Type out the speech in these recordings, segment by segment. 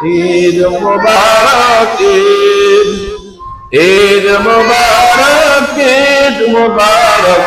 ঈদ মোবারক ঈদ ঈদ মোবারক ঈদ মোবারক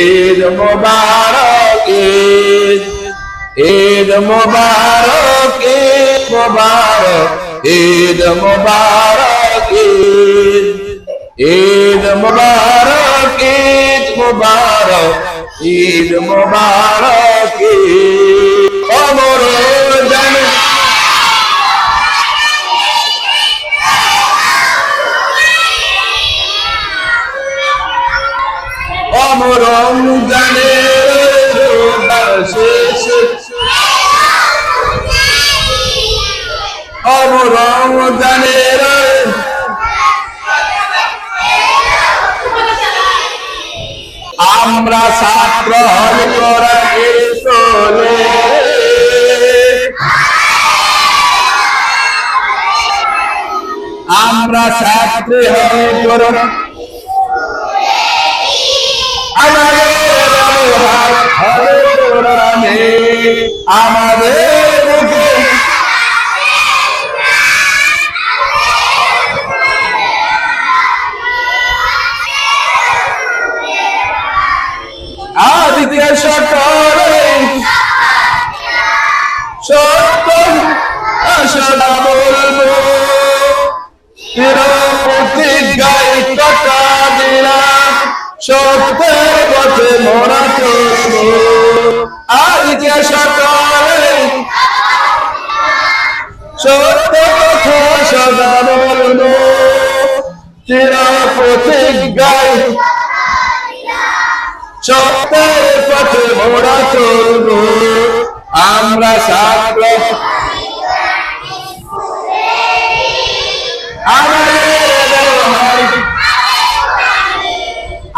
ঈদ মোবারক ঈদ ঈদ মোবারক ঈদ মোবারক ঈদ মোবারক ঈদ ঈদ মোবারক ঈদ মোবারক ঈদ মোবারক ঈদ অমর অমর জানে শেষ অমর জানে আমরা ছাত্র হল করা চলে আমরা ছাত্রী হল কোরআনে আমাদের আদিকে সকলে সত্য আশা বলব। প্রতিজ্ঞায় কথা দিলাম সত্যের পথে মোরা চলবো আদিকে সকলে সত্য কথা সদা বলব চির প্রতিজ্ঞায় সত্যের পথে মোরা চলবো আমরা ছাত্র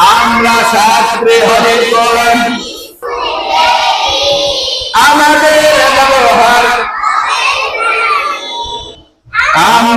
আমরা ছাত্রে হবে কোরআন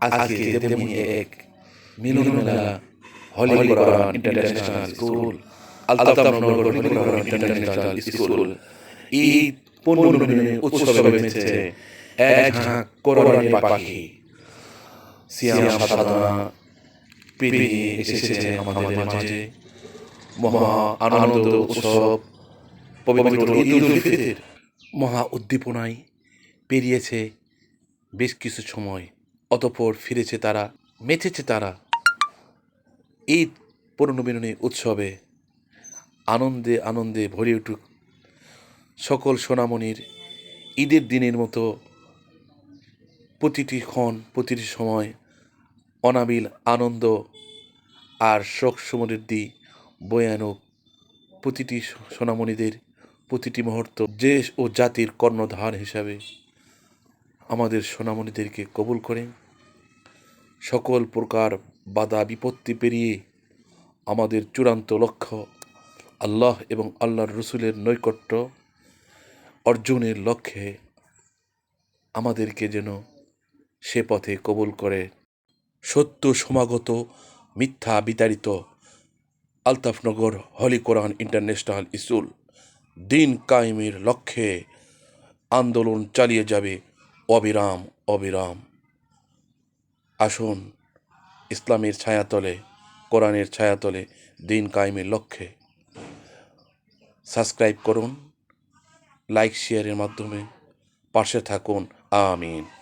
আজকে এক মিলন মেলা ইন্টারন্যাশনাল স্কুল আলতাফনগর হলি করা ইন্টারন্যাশনাল স্কুল এই উৎসবে মেতেছে এক ঝাঁক করণী পাখি। সিয়াম সাধনা পেরিয়ে এসেছে আমাদের মাঝে। মহা আনন্দ উৎসব। পবিত্র ঈদ উল ফিতর মহা উদ্দীপনায় পেরিয়েছে বেশ কিছু সময়। অতঃপর ফিরেছে তারা মেতেছে তারা। ঈদ পুনর্মিলনী উৎসবে আনন্দে আনন্দে ভরে উঠুক সকল সোনামণির ঈদের দিনের মতো প্রতিটি ক্ষণ, প্রতিটি সময় অনাবিল আনন্দ আর শোক সমৃদ্ধি বয়ানুক প্রতিটি সোনামণিদের প্রতিটি মুহূর্ত দেশ ও জাতির কর্ণধার হিসাবে। আমাদের সোনামণিদেরকে কবুল করেন। সকল প্রকার বাধা বিপত্তি পেরিয়ে আমাদের চূড়ান্ত লক্ষ্য আল্লাহ এবং আল্লাহর রসুলের নৈকট্য অর্জনের লক্ষ্যে আমাদেরকে যেন সে পথে কবুল করে। সত্য সমাগত, মিথ্যা বিতাড়িত Altafnagar holy Quran international school, দিন কায়েমের লক্ষ্যে আন্দোলন চালিয়ে যাবে। অবিরাম অবিরাম। আসুন, ইসলামের ছায়াতলে, কোরআনের ছায়াতলে দিন কায়েমের লক্ষ্যে। সাবস্ক্রাইব করুন, লাইক, শেয়ারের মাধ্যমে পাশে থাকুন। আমিন।